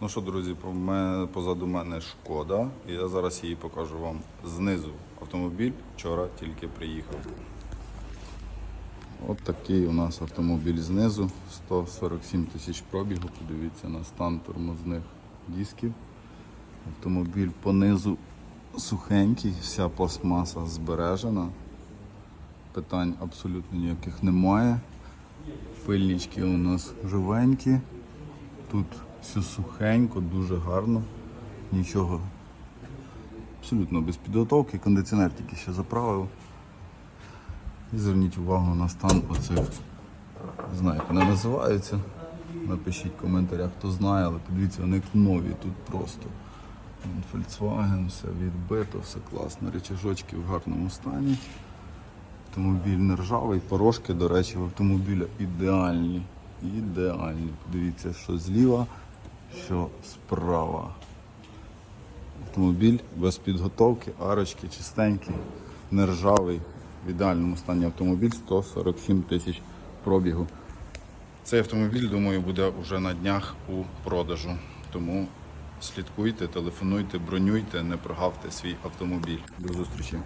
Ну що, друзі, позаду мене шкода. Я зараз її покажу вам знизу. Автомобіль вчора тільки приїхав. От такий у нас автомобіль знизу. 147 тисяч пробігу. Подивіться на стан тормозних дисків. Автомобіль понизу сухенький, вся пластмаса збережена. Питань абсолютно ніяких немає. Пильнички у нас живенькі. Тут все сухенько, дуже гарно. Нічого. Абсолютно без підготовки. Кондиціонер тільки ще заправив. І зверніть увагу на стан оцих. Не знаю, як вони називаються. Напишіть в коментарях, хто знає, але подивіться, вони нові тут просто. Volkswagen, все відбито, все класно. Речажочки в гарному стані. Автомобіль не ржавий, порошки, до речі, в автомобіля ідеальні. Ідеальні. Подивіться, що зліва, що справа. Автомобіль без підготовки, арочки чистенькі, не ржавий. В ідеальному стані автомобіль 147 тисяч пробігу. Цей автомобіль, думаю, буде вже на днях у продажу. Тому слідкуйте, телефонуйте, бронюйте, не прогавте свій автомобіль. До зустрічі.